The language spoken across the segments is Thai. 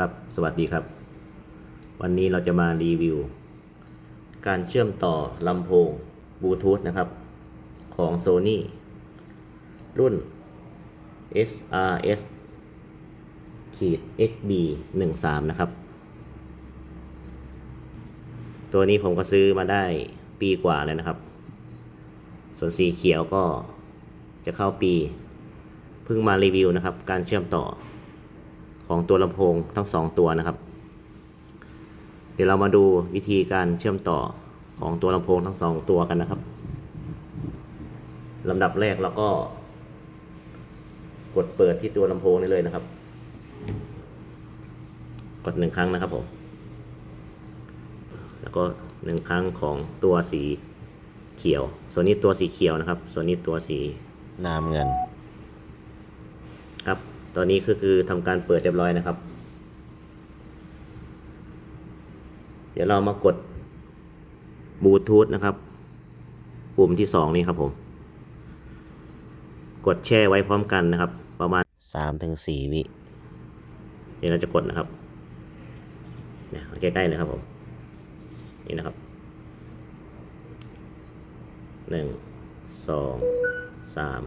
ครับ สวัสดีครับ วันนี้เราจะมารีวิว การเชื่อมต่อลำโพงบลูทูธนะครับ ของ Sony รุ่น SRS ขีด XB 1 3นะครับ ตัวนี้ผมก็ซื้อมาได้ปีกว่าแล้วนะครับ ส่วนสีเขียวก็จะเข้าปี เพิ่งมารีวิวนะครับ การเชื่อมต่อ ของตัวลำโพงทั้งสองตัวนะครับ เดี๋ยวเรามาดูวิธีการเชื่อมต่อของตัวลำโพงทั้งสองตัวกันนะครับลำดับแรกเราก็ กดเปิดที่ตัวลำโพงนี้เลยนะครับ กดหนึ่งครั้งนะครับผม แล้วก็หนึ่งครั้งของตัวสีเขียว ส่วนนี้ตัวสีเขียวนะครับ ส่วนนี้ตัวสีน้ำเงิน ตอนนี้ก็คือทำการเปิดเรียบร้อยนะครับ เดี๋ยวเรามากดบลูทูธนะครับ ปุ่มที่สองนี้ครับผม กดแช่ไว้พร้อมกันนะครับ ประมาณ3-4วิเดี๋ยวเราจะกดนะครับเนี่ยเอาใกล้ๆนะครับผม นี่นะครับหนึ่งสองสาม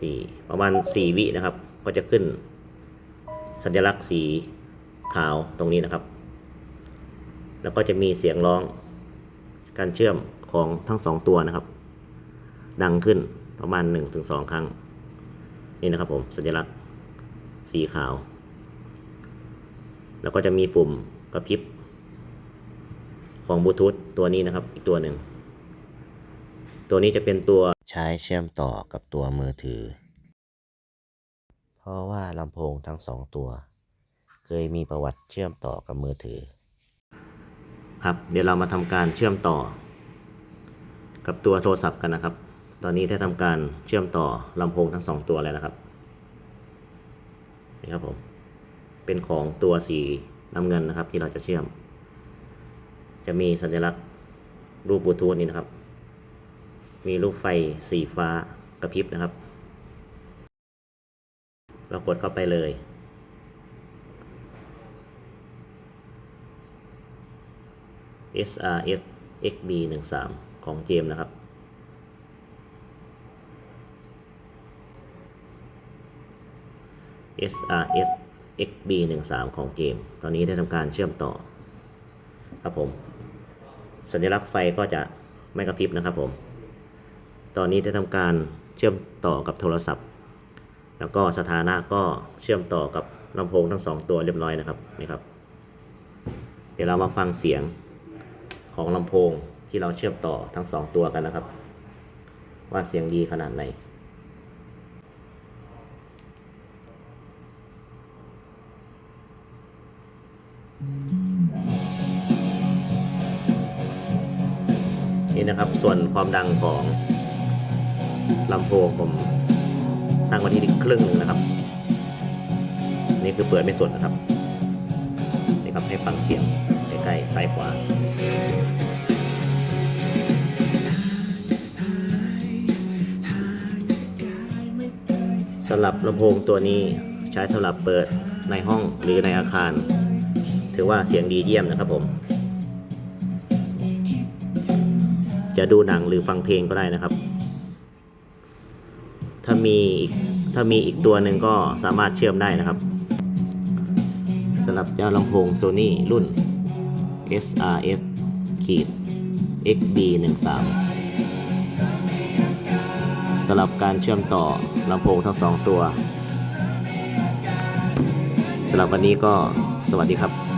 สี่ประมาณสี่วินะครับ ก็จะขึ้น สัญลักษณ์สีขาวตรงนี้นะครับ แล้วก็จะมีเสียงร้อง การเชื่อมของทั้งสองตัวนะครับ ดังขึ้นประมาณหนึ่งถึงสองครั้ง นี่นะครับผมสัญลักษณ์สีขาว แล้วก็จะมีปุ่มกระพริบของบลูทูธตัวนี้นะครับ อีกตัวหนึ่ง ตัวนี้จะเป็นตัวใช้เชื่อมต่อกับตัวมือถือ เพราะว่าลำโพงทั้งสองตัว เคยมีประวัติเชื่อมต่อกับมือถือ ครับ เดี๋ยวเรามาทำการเชื่อมต่อ กับตัวโทรศัพท์กันนะครับ ตอนนี้ได้ทำการเชื่อมต่อลำโพงทั้งสองตัวแล้วนะครับนี่ครับผมเป็นของตัวสีน้ำเงินนะครับ ที่เราจะเชื่อม จะมีสัญลักษณ์รูปบลูทูธนี้นะครับ มีรูปไฟสีฟ้ากระพริบนะครับ เรากดเข้าไปเลย SRS XB 1 3ของเจมนะครับ SRS XB 1 3ของเจม ตอนนี้ได้ทำการเชื่อมต่อ ครับผม สัญลักษณ์ไฟก็จะไม่กระพริบนะครับผม ตอนนี้ได้ทำการเชื่อมต่อกับโทรศัพท์ แล้วก็สถานะก็เชื่อมต่อกับลำโพงทั้งสองตัวเรียบร้อยนะครับนี่ครับ เดี๋ยวเรามาฟังเสียงของลำโพงที่เราเชื่อมต่อทั้งสองตัวกันนะครับ ว่าเสียงดีขนาดไหนนี่นะครับส่วนความดังของลำโพงผม ตั้งไว้ที่ครึ่งหนึ่งนะครับ นี่คือเปิดไม่สุดนะครับนี่ครับให้ฟังเสียงใกล้ๆซ้ายขวาสำหรับลำโพงตัวนี้ใช้สำหรับเปิดในห้องหรือในอาคาร ถือว่าเสียงดีเยี่ยมนะครับผม จะดูหนังหรือฟังเพลงก็ได้นะครับ ถ้ามีอีกถ้ามีอีกตัวหนึ่งก็สามารถเชื่อมได้นะครับสำหรับเจ้าลำโพง Sony รุ่น SRS ขีด XB 1 3สำหรับการเชื่อมต่อลำโพงทั้งสองตัวสำหรับวันนี้ก็สวัสดีครับ